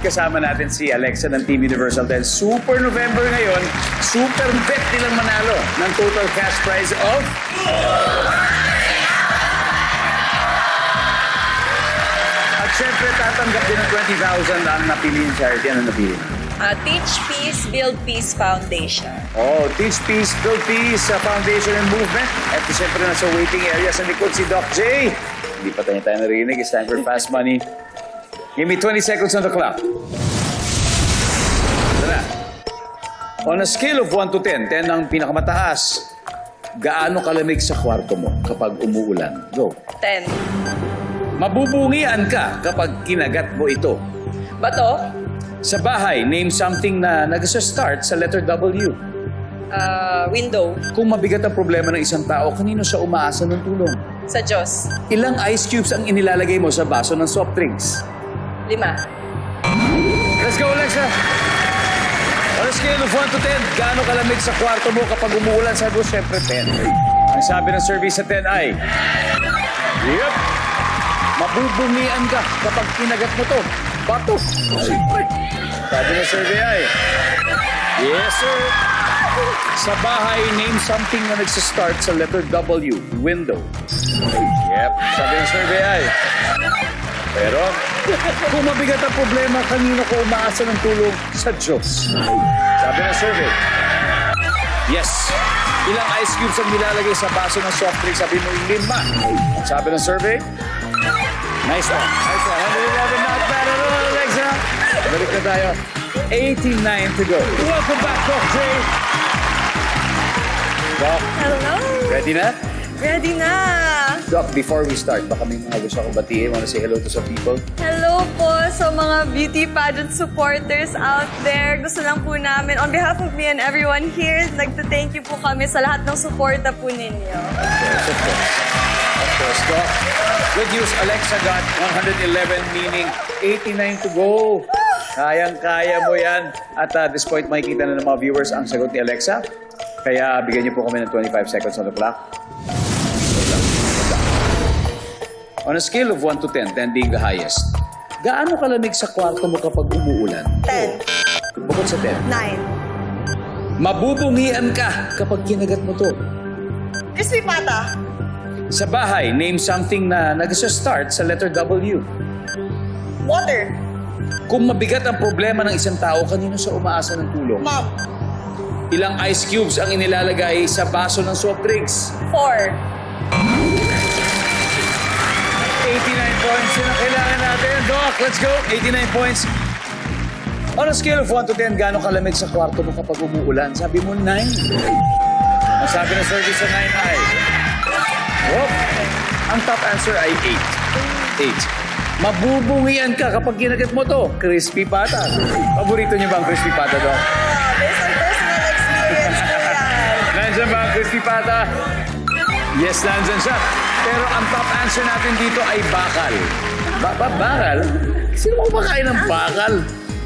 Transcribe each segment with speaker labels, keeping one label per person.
Speaker 1: Kasama natin si Alexa ng Team Universal dahil Super November ngayon, super bet nilang manalo ng total cash prize of... At syempre, tatanggap din ng 20,000 ang napiliin charity. Ano napili?
Speaker 2: Uh, Teach Peace, Build Peace Foundation.
Speaker 1: Oh, Teach Peace, Build Peace uh, Foundation and Movement. At syempre, nasa waiting area sa likod si Doc J. Hindi pa tayo tayo narinig. It's time for Fast Money. Give me 20 seconds on the clock. Tara. On a scale of 1 to 10, 10 ang pinakamataas, gaano kalamig sa kwarto mo kapag umuulan? Go.
Speaker 2: 10.
Speaker 1: Mabubungian ka kapag kinagat mo ito.
Speaker 2: Bato,
Speaker 1: Sa bahay, name something na nag-start sa letter W.
Speaker 2: uh, window,
Speaker 1: Kung mabigat ang problema ng isang tao, kanino siya umaasa ng tulong?
Speaker 2: sa Diyos,
Speaker 1: Ilang ice cubes ang inilalagay mo sa baso ng soft drinks?
Speaker 2: 5.
Speaker 1: Let's go, Alexa! On a scale of 1 to 10, gaano kalamig sa kwarto mo kapag umuulan? Sabi ko, syempre 10. Ang sabi ng survey sa 10 ay... Yep! Mabubungian ka kapag kinagat mo to. Bato! Siyempre! Sabi ng survey ay... Yes, sir! Sa bahay, name something na nagsistart sa letter W. Window. Yep, sabi ng survey ay... Pero, kung mabigat ang problema, kanino ko umaasa ng tulong? Sa Diyos. Sabi ng survey. Yes. Ilang ice cubes ang nilalagay sa baso ng soft drink? Sabi mo, lima. Sabi ng survey? Nice one. Nice one. 111, not bad at all, Alexa. Balik na tayo. 89 to go. Welcome back, Doc J. Doc,
Speaker 2: Hello!
Speaker 1: ready na?
Speaker 2: Ready na!
Speaker 1: Doc, before we start, baka may mga gusto akong batiin. Want to say hello to some people?
Speaker 2: Hello po sa mga beauty pageant supporters out there. Gusto lang po namin, on behalf of me and everyone here, nagta-thank you po kami sa lahat ng suporta po ninyo.
Speaker 1: Yes, of course. Of course, Doc. Good news, Alexa got 111, meaning 89 to go. Kayang-kaya mo yan. At uh, this point, makikita na ng mga viewers ang sagot ni Alexa. Kaya bigyan niyo po kami ng 25 seconds on the clock. On a scale of 1 to 10, 10 being the highest, gaano kalamig sa kwarto mo kapag umuulan?
Speaker 2: 10,
Speaker 1: Bukod sa 10.
Speaker 2: 9,
Speaker 1: Mabubungian ka kapag kinagat mo to.
Speaker 2: crispy pata,
Speaker 1: Sa bahay, name something na nag-start sa letter W.
Speaker 2: water,
Speaker 1: Kung mabigat ang problema ng isang tao, kanino siya umaasa ng tulong?
Speaker 2: mom,
Speaker 1: Ilang ice cubes ang inilalagay sa baso ng soft drinks?
Speaker 2: 4,
Speaker 1: Doc, let's go. 89 points. On a scale of 1 to 10, gaano kalamig sa kwarto mo kapag umuulan? Sabi mo 9. Ang sabi ng survey sa 9 ay... Whoop. Ang top answer ay 8. 8. Mabubungian ka kapag kinagat mo to. Crispy pata. Paborito niyo ba ang crispy pata, Doc?
Speaker 2: Ah, based on personal experience po yan.
Speaker 1: Nandyan ba ang crispy pata? Yes, nandyan siya. Pero ang top answer natin dito ay bakal. Ba ba bakal? Sino mo kumakain ng bakal?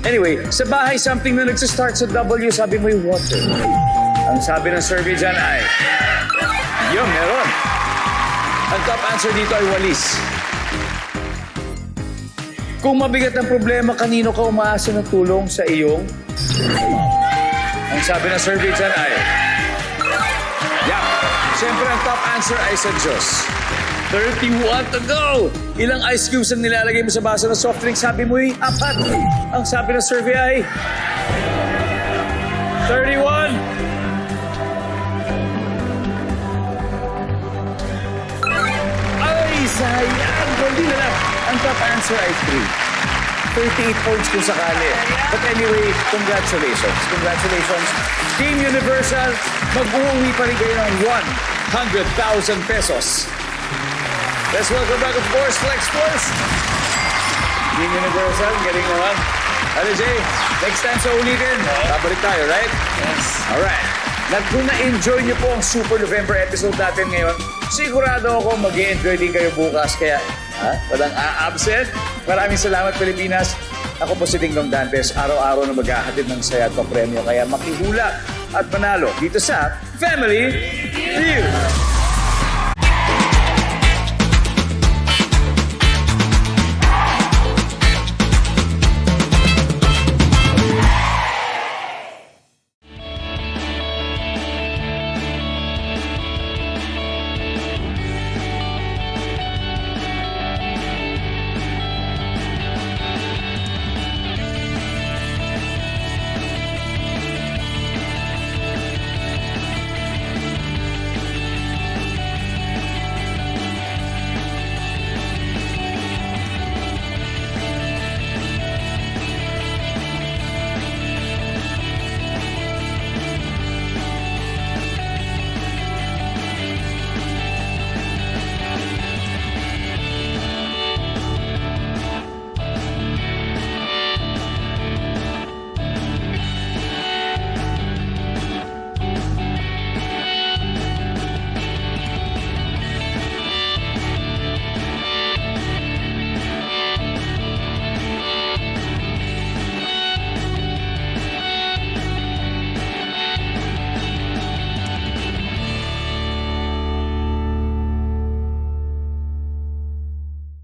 Speaker 1: Anyway, sa bahay, something na nagsistart sa W, sabi mo yung water. Ang sabi ng survey dyan ay... Yun, meron. Ang top answer dito ay walis. Kung mabigat ang problema, kanino ka umaasa ng tulong sa iyong ang sabi ng survey dyan ay... Yeah. Siyempre, ang top answer ay sa Diyos. 31 to go! Ilang ice cubes ang nilalagay mo sa baso ng soft drink? Sabi mo yung apat. Ang sabi ng survey ay... 31! Ay, sayang! Hindi na lang. Ang top answer ay 3. 38 points kung sakali. But anyway, congratulations. Congratulations. Team Universal, mag-uwi pa rin kayo ng 100,000 pesos. Let's welcome back, of course, Flex Force. Team Universal, galing naman. Ano, Jay? Next time sa ulitin, babalik tayo, right? Yes. Alright. Na kung na-enjoy niyo po ang Super November episode natin ngayon, sigurado ako mag enjoy din kayo bukas. Kaya, ha? Walang a-absent. Maraming salamat, Pilipinas. Ako po si Dingdong Dantes, araw-araw na maghahatid ng saya at papremyo. Kaya makihula at manalo dito sa Family Feud.